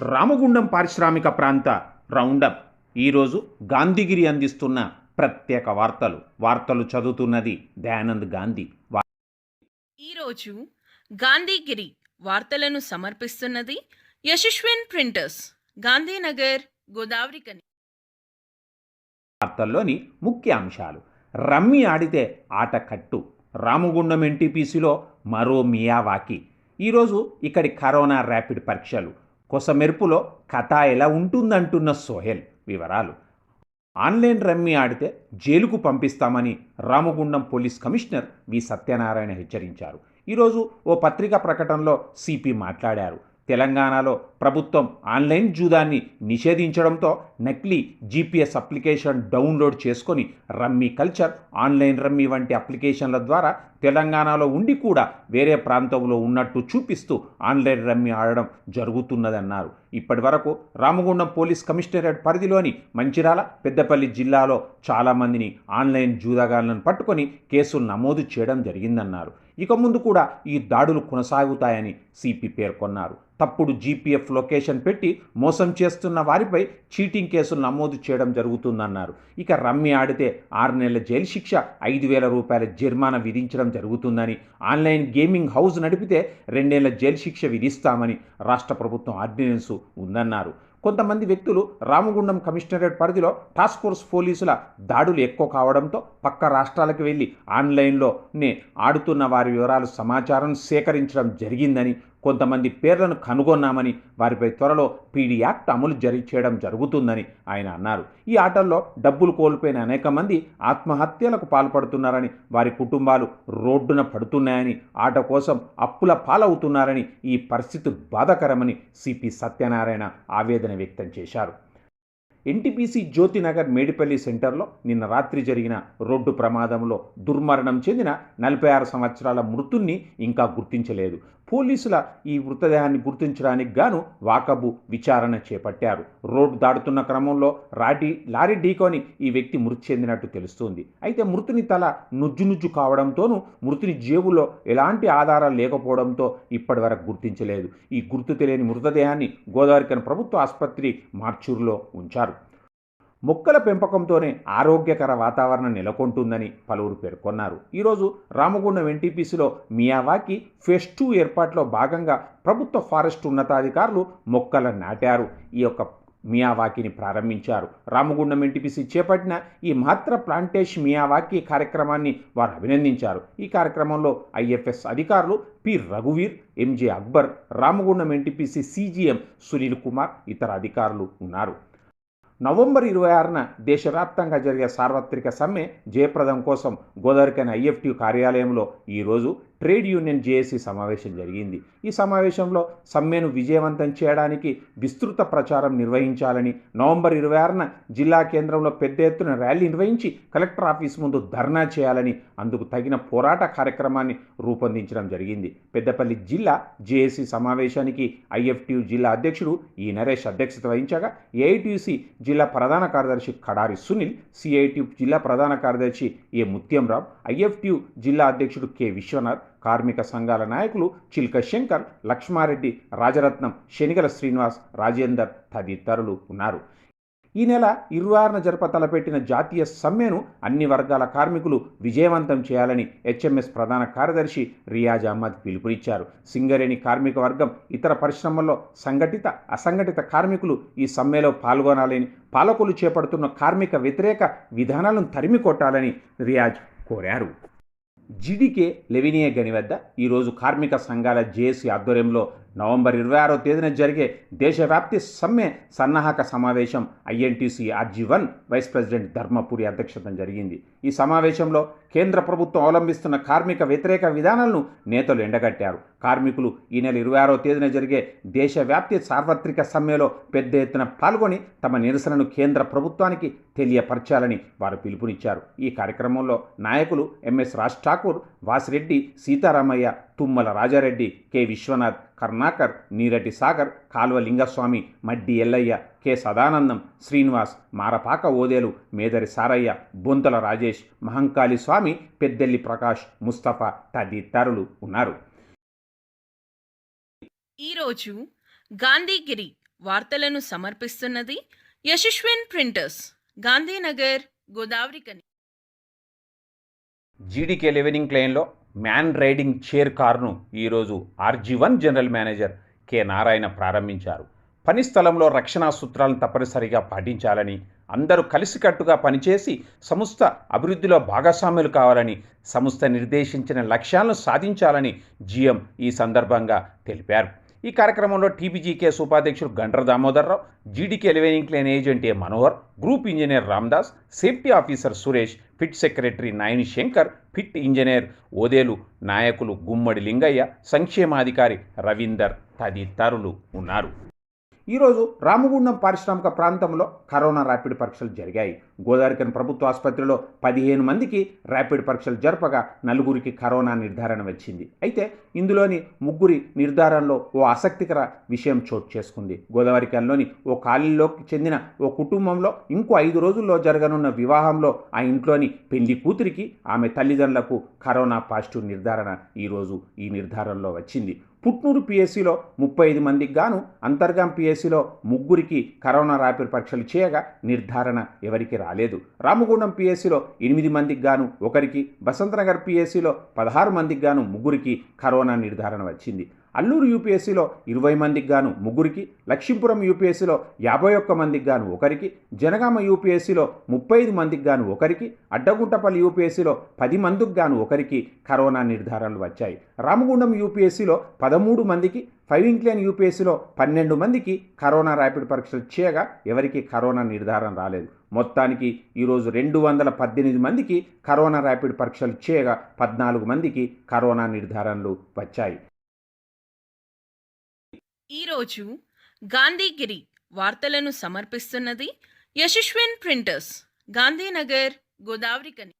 రామగుండం పారిశ్రామిక ప్రాంత రౌండప్. ఈరోజు గాంధీగిరి అందిస్తున్న ప్రత్యేక వార్తలు. వార్తలు చదువుతున్నది దయానంద్ గాంధీ. ఈరోజు గాంధీగిరి వార్తలను సమర్పిస్తున్నది యశస్విన్ ప్రింటర్స్ గాంధీనగర్ గోదావరి కని వార్తల్లోని ముఖ్య అంశాలు. రమ్మి ఆడితే ఆట కట్టు. రామగుండం ఎన్టీపీసీలో మరో మియావాకి. ఈరోజు ఇక్కడి కరోనా ర్యాపిడ్ పరీక్షలు. కొసమెరుపులో కథ ఎలా ఉంటుందంటున్న సోహెల్ వివరాలు. ఆన్లైన్ రమ్మి ఆడితే జైలుకు పంపిస్తామని Ramagundam police commissioner V Satyanarayana హెచ్చరించారు. ఈరోజు ఓ పత్రికా ప్రకటనలో సిపి మాట్లాడారు. తెలంగాణలో ప్రభుత్వం ఆన్లైన్ జూదాన్ని నిషేధించడంతో నకిలీ జీపీఎస్ అప్లికేషన్ డౌన్లోడ్ చేసుకొని రమ్మీ కల్చర్ ఆన్లైన్ రమ్మీ వంటి అప్లికేషన్ల ద్వారా తెలంగాణలో ఉండి కూడా వేరే ప్రాంతంలో ఉన్నట్టు చూపిస్తూ ఆన్లైన్ రమ్మీ ఆడడం జరుగుతున్నదన్నారు. ఇప్పటి వరకు రామగుండం పోలీస్ కమిషనరేట్ పరిధిలోని మంచిరాల పెద్దపల్లి జిల్లాలో చాలామందిని ఆన్లైన్ జూదాగాళ్ళను పట్టుకొని కేసులు నమోదు చేయడం జరిగిందన్నారు. ఇక ముందు కూడా ఈ దాడులు కొనసాగుతాయని సిపి పేర్కొన్నారు. తప్పుడు జీపీఎఫ్ లొకేషన్ పెట్టి మోసం చేస్తున్న వారిపై చీటింగ్ కేసులు నమోదు చేయడం జరుగుతుందన్నారు. ఇక రమ్మి ఆడితే ఆరు నెలల జైలు శిక్ష ఐదు వేల రూపాయల జరిమానా విధించడం జరుగుతుందని ఆన్లైన్ గేమింగ్ హౌస్ నడిపితే రెండేళ్ళ జైలు శిక్ష విధిస్తామని రాష్ట్ర ప్రభుత్వం ఆర్డినెన్సు ఉందన్నారు. కొంతమంది వ్యక్తులు రామగుండం కమిషనరేట్ పరిధిలో టాస్క్ ఫోర్స్ పోలీసుల దాడులు ఎక్కువ కావడంతో పక్క రాష్ట్రాలకు వెళ్ళి ఆన్లైన్లోనే ఆడుతున్న వారి వివరాలు సమాచారం సేకరించడం జరిగిందని కొంతమంది పేర్లను కనుగొన్నామని వారిపై త్వరలో పీడీ యాక్ట్ అమలు జరి చేయడం జరుగుతుందని ఆయన అన్నారు. ఈ ఆటల్లో డబ్బులు కోల్పోయిన అనేక మంది ఆత్మహత్యలకు పాల్పడుతున్నారని వారి కుటుంబాలు రోడ్డున పడుతున్నాయని ఆట కోసం అప్పుల పాలవుతున్నారని ఈ పరిస్థితి బాధాకరమని సిపి సత్యనారాయణ ఆవేదన వ్యక్తం చేశారు. ఎన్టీపీసీ జ్యోతినగర్ మేడిపల్లి సెంటర్లో నిన్న రాత్రి జరిగిన రోడ్డు ప్రమాదంలో దుర్మరణం చెందిన నలభై ఆరు సంవత్సరాల మృతుణ్ణి ఇంకా గుర్తించలేదు. పోలీసుల ఈ మృతదేహాన్ని గుర్తించడానికి గాను వాకబు విచారణ చేపట్టారు. రోడ్డు దాడుతున్న క్రమంలో రాటి లారీ ఢీకొని ఈ వ్యక్తి మృతి చెందినట్టు తెలుస్తోంది. అయితే మృతుని తల నుజ్జు నుజ్జు కావడంతోనూ మృతుని జేబులో ఎలాంటి ఆధారాలు లేకపోవడంతో ఇప్పటి వరకు గుర్తించలేదు. ఈ గుర్తు తెలియని మృతదేహాన్ని గోదావరికన్ ప్రభుత్వ ఆసుపత్రి మార్చూరులో ఉంచారు. మొక్కల పెంపకంతోనే ఆరోగ్యకర వాతావరణం నెలకొంటుందని పలువురు పేర్కొన్నారు. ఈరోజు రామగుండం ఎన్టీపీసీలో మియావాకి ఫెస్ట్ టూ ఏర్పాట్లో భాగంగా ప్రభుత్వ ఫారెస్ట్ ఉన్నతాధికారులు మొక్కలను నాటారు. ఈ యొక్క మియావాకిని ప్రారంభించారు. రామగుండం ఎన్టీపీసీ చేపట్టిన ఈ మాత్ర ప్లాంటేషన్ మియావాకి కార్యక్రమాన్ని వారు అభినందించారు. ఈ కార్యక్రమంలో ఐఎఫ్ఎస్ అధికారులు P రఘువీర్ MJ Akbar Ramagundam NTPC CGM Sunil Kumar ఇతర అధికారులు ఉన్నారు. నవంబర్ ఇరవై ఆరున దేశవ్యాప్తంగా జరిగే సార్వత్రిక సమ్మె జయప్రదం కోసం గోదావరికైన ఐఎఫ్టీ కార్యాలయంలో ఈరోజు ట్రేడ్ యూనియన్ జేఏసీ సమావేశం జరిగింది. ఈ సమావేశంలో సమ్మెను విజయవంతం చేయడానికి విస్తృత ప్రచారం నిర్వహించాలని నవంబర్ ఇరవై ఆరున జిల్లా కేంద్రంలో పెద్ద ఎత్తున ర్యాలీ నిర్వహించి కలెక్టర్ ఆఫీస్ ముందు ధర్నా చేయాలని అందుకు తగిన పోరాట కార్యక్రమాన్ని రూపొందించడం జరిగింది. పెద్దపల్లి జిల్లా జేఏసీ సమావేశానికి ఐఎఫ్టీ జిల్లా అధ్యక్షుడు ఈ నరేష్ అధ్యక్షత వహించగా ఏఐటీసీ జిల్లా ప్రధాన కార్యదర్శి కడారి సునీల్ సిఐటియు జిల్లా ప్రధాన కార్యదర్శి ఏ ముత్యంరావు ఐఎఫ్టీయు జిల్లా అధ్యక్షుడు కె విశ్వనాథ్ కార్మిక సంఘాల నాయకులు చిల్క శంకర్ లక్ష్మారెడ్డి రాజరత్నం శనిగల శ్రీనివాస్ రాజేందర్ తదితరులు ఉన్నారు. ఈ నెల ఇరవై జరప తలపెట్టిన జాతీయ సమ్మెను అన్ని వర్గాల కార్మికులు విజయవంతం చేయాలని హెచ్ఎంఎస్ ప్రధాన కార్యదర్శి రియాజ్ అహ్మద్ పిలుపునిచ్చారు. సింగరేణి కార్మిక వర్గం ఇతర పరిశ్రమల్లో సంఘటిత అసంఘటిత కార్మికులు ఈ సమ్మెలో పాల్గొనాలని పాలకులు చేపడుతున్న కార్మిక వ్యతిరేక విధానాలను తరిమి కొట్టాలని రియాజ్ కోరారు. జిడికే లెవినియా గని వద్ద ఈరోజు కార్మిక సంఘాల జేఏసీ ఆధ్వర్యంలో నవంబర్ ఇరవై ఆరో తేదీన జరిగే దేశవ్యాప్తి సమ్మె సన్నాహక సమావేశం INTUC RG one vice president Dharmapuri అధ్యక్షతన జరిగింది. ఈ సమావేశంలో కేంద్ర ప్రభుత్వం అవలంబిస్తున్న కార్మిక వ్యతిరేక విధానాలను నేతలు ఎండగట్టారు. కార్మికులు ఈ నెల ఇరవై ఆరో తేదీన జరిగే దేశవ్యాప్తి సార్వత్రిక సమ్మెలో పెద్ద ఎత్తున పాల్గొని తమ నిరసనను కేంద్ర ప్రభుత్వానికి తెలియపరచాలని వారు పిలుపునిచ్చారు. ఈ కార్యక్రమంలో నాయకులు MS Raj Thakur Vasireddy Sitaramaiah Tummala Rajareddy K. Vishwanath Karnakar Nirati Sagar Kalva Lingaswamy Maddi Ellaiah K. Sadanandam Srinivas Marapaka Odelu Medari Saraiah Bonthala Rajesh Mahankali Swamy Peddelli Prakash Mustafa తదితరులు ఉన్నారు. ఈరోజు గాంధీగిరి వార్తలను సమర్పిస్తున్నది Yashaswin printers Gandhinagar Godavarikhani GDK eleven క్లెయిన్లో man riding chair కారును ఈరోజు RG one general manager K Narayana ప్రారంభించారు. పని స్థలంలో రక్షణా సూత్రాలను తప్పనిసరిగా పాటించాలని అందరూ కలిసికట్టుగా పనిచేసి సంస్థ అభివృద్ధిలో భాగస్వాములు కావాలని సంస్థ నిర్దేశించిన లక్ష్యాలను సాధించాలని జిఎం ఈ సందర్భంగా తెలిపారు. ఈ కార్యక్రమంలో టీబీజీకేఎస్ ఉపాధ్యక్షుడు Gandra Damodar Rao GDK eleven incline agent A Manohar group engineer Ramdas safety officer Suresh pit secretary Nayani Shankar pit engineer Odelu నాయకులు గుమ్మడి లింగయ్య సంక్షేమాధికారి రవీందర్ తదితరులు ఉన్నారు. ఈరోజు రామగుండం పారిశ్రామిక ప్రాంతంలో కరోనా ర్యాపిడ్ పరీక్షలు జరిగాయి. గోదావరికన్ ప్రభుత్వ ఆసుపత్రిలో పదిహేను మందికి ర్యాపిడ్ పరీక్షలు జరపగా నలుగురికి కరోనా నిర్ధారణ వచ్చింది. అయితే ఇందులోని ముగ్గురి నిర్ధారణలో ఓ ఆసక్తికర విషయం చోటు చేసుకుంది. గోదావరికన్లోని ఓ కాలనీలోకి చెందిన ఓ కుటుంబంలో ఇంకో ఐదు రోజుల్లో జరగనున్న వివాహంలో ఆ ఇంట్లోని పెళ్ళి కూతురికి ఆమె తల్లిదండ్రులకు కరోనా పాజిటివ్ నిర్ధారణ ఈరోజు ఈ నిర్ధారణలో వచ్చింది. పుట్నూరు పిఎస్సిలో ముప్పై ఐదు మందికి గాను అంతర్గాం పిఎస్సిలో ముగ్గురికి కరోనా ర్యాపిడ్ పరీక్షలు చేయగా నిర్ధారణ ఎవరికి రాలేదు. రామగుండం పిఎస్సిలో ఎనిమిది మందికి గాను ఒకరికి బసంతనగర్ పిఎస్సిలో పదహారు మందికి గాను ముగ్గురికి కరోనా నిర్ధారణ వచ్చింది. అల్లూరు యూపీఎస్సీలో ఇరవై మందికి గాను ముగ్గురికి లక్ష్మీపురం యూపీఎస్సీలో యాభై ఒక్క మందికి గాను ఒకరికి జనగామ యూపీఎస్సీలో ముప్పై ఐదు మందికి గాను ఒకరికి అడ్డగుంటపల్లి యూపీఎస్సీలో పది మందికి గాను ఒకరికి కరోనా నిర్ధారణలు వచ్చాయి. రామగుండం యూపీఎస్సీలో పదమూడు మందికి ఫైవ్ ఇంక్లైన్ యూపీఎస్సీలో పన్నెండు మందికి కరోనా ర్యాపిడ్ పరీక్షలు చేయగా ఎవరికి కరోనా నిర్ధారణ రాలేదు. మొత్తానికి ఈరోజు రెండు వందల పద్దెనిమిది మందికి కరోనా ర్యాపిడ్ పరీక్షలు చేయగా పద్నాలుగు మందికి కరోనా నిర్ధారణలు వచ్చాయి. ఈరోజు గాంధీగిరి వార్తలను సమర్పిస్తున్నది యశస్విన్ ప్రింటర్స్ గాంధీనగర్ గోదావరికని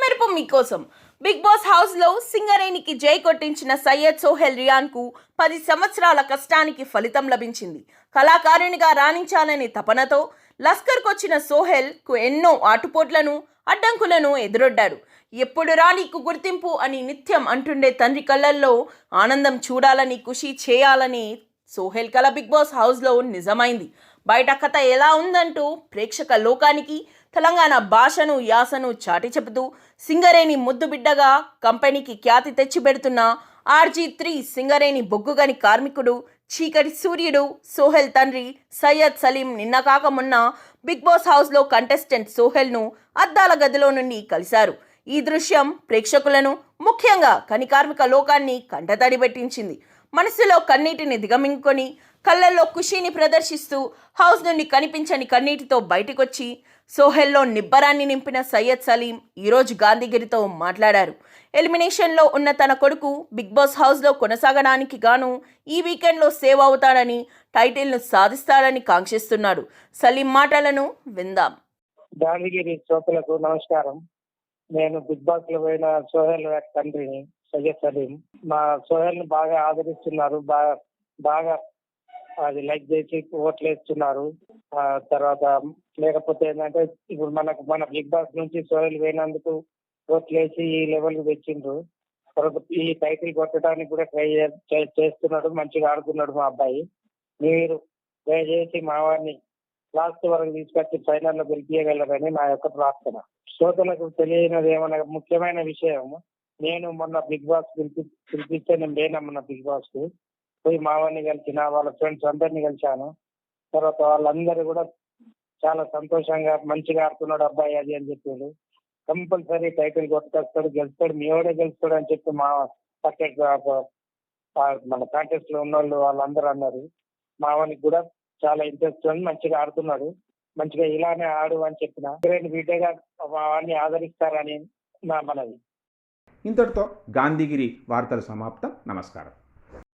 మెరుపు మీకోసం. బిగ్ బాస్ హౌస్లో సింగరేణికి జై కొట్టించిన సయ్యద్ సోహెల్ రియాన్కు పది సంవత్సరాల కష్టానికి ఫలితం లభించింది. కళాకారునిగా రాణించాలనే తపనతో లస్కర్కు కొచ్చిన సోహెల్కు ఎన్నో ఆటుపోట్లను అడ్డంకులను ఎదురొడ్డాడు. ఎప్పుడు రా నీకు గుర్తింపు అని నిత్యం అంటుండే తండ్రి కళ్ళల్లో ఆనందం చూడాలని ఖుషి చేయాలని సోహెల్ కళ బిగ్ బాస్ హౌస్లో నిజమైంది. బయట కథ ఎలా ఉందంటూ ప్రేక్షక లోకానికి తెలంగాణ భాషను యాసను చాటి చెబుతూ సింగరేణి ముద్దు బిడ్డగా కంపెనీకి ఖ్యాతి తెచ్చిపెడుతున్న ఆర్జీ త్రీ సింగరేణి బొగ్గుగని కార్మికుడు చీకటి సూర్యుడు సోహెల్ తండ్రి సయ్యద్ సలీం నిన్న కాక మొన్న బిగ్ బాస్ హౌస్లో కంటెస్టెంట్ సోహెల్ను అద్దాల గదిలో నుండి కలిశారు. ఈ దృశ్యం ప్రేక్షకులను ముఖ్యంగా కనికార్మిక లోకాన్ని కంటతడి పెట్టించింది. మనసులో కన్నీటిని దిగమింగుకొని కళ్ళల్లో ఖుషీని ప్రదర్శిస్తూ హౌస్ నుండి కనిపించని కన్నీటితో బయటికొచ్చి సోహెల్లో నిబ్బరాన్ని నింపిన సయ్యద్ సలీం ఈరోజు గాంధీగిరితో మాట్లాడారు. ఎలిమినేషన్లో ఉన్న తన కొడుకు బిగ్ బాస్ హౌస్లో కొనసాగడానికి గాను ఈ వీకెండ్లో సేవ్ అవుతాడని టైటిల్ను సాధిస్తాడని కాంక్షిస్తున్నాడు. సలీం మాటలను విందాం. గాంధీగిరి శ్రోతలకు నమస్కారం. నేను బిగ్ బాస్లో పోయిన సోహెల్ తండ్రిని సయ్యద్ సలీం. మా సోహెల్ని బాగా ఆదరిస్తున్నారు. బాగా బాగా అది లైక్ చేసి ఓట్లు వేస్తున్నారు. ఆ తర్వాత లేకపోతే ఏంటంటే ఇప్పుడు మనకు మన బిగ్ బాస్ నుంచి సోయల్ పోయినందుకు ఓట్లు వేసి ఈ లెవెల్కి తెచ్చిండ్రు. తర్వాత ఈ టైటిల్ కొట్టడానికి కూడా ట్రై చేస్తున్నాడు మంచిగా ఆడుతున్నాడు మా అబ్బాయి. మీరు దయచేసి మా వారిని లాస్ట్ వరకు తీసుకొచ్చి ఫైనల్లో గెలిపించగలరని నా యొక్క ప్రార్థన. శ్రోతలకు తెలియనిది ఏమన్నా ముఖ్యమైన విషయం? నేను మొన్న బిగ్ బాస్ పిలిపి పిలిపిస్తే నేను లేనమ్మ బిగ్ బాస్ పోయి మావాడిని కలిసిన వాళ్ళ ఫ్రెండ్స్ అందరిని కలిశాను. తర్వాత వాళ్ళందరూ కూడా చాలా సంతోషంగా మంచిగా ఆడుతున్నాడు అబ్బాయి అది అని చెప్పాడు. కంపల్సరీ టైటిల్ కొట్టుకొస్తాడు గెలుస్తాడు మీవాడే గెలుస్తాడు అని చెప్పి మా పక్కన మన కాంటెస్ట్లో ఉన్న వాళ్ళు వాళ్ళందరూ అన్నారు. మావానికి కూడా చాలా ఇంట్రెస్ట్ ఉంది మంచిగా ఆడుతున్నాడు. మంచిగా ఇలానే ఆడు అని చెప్పిన. గ్రేట్ బిడ్డగా మా వాడిని ఆదరిస్తారని నా మనవి. ఇంతటితో గాంధీగిరి వార్తలు సమాప్తం. నమస్కారం.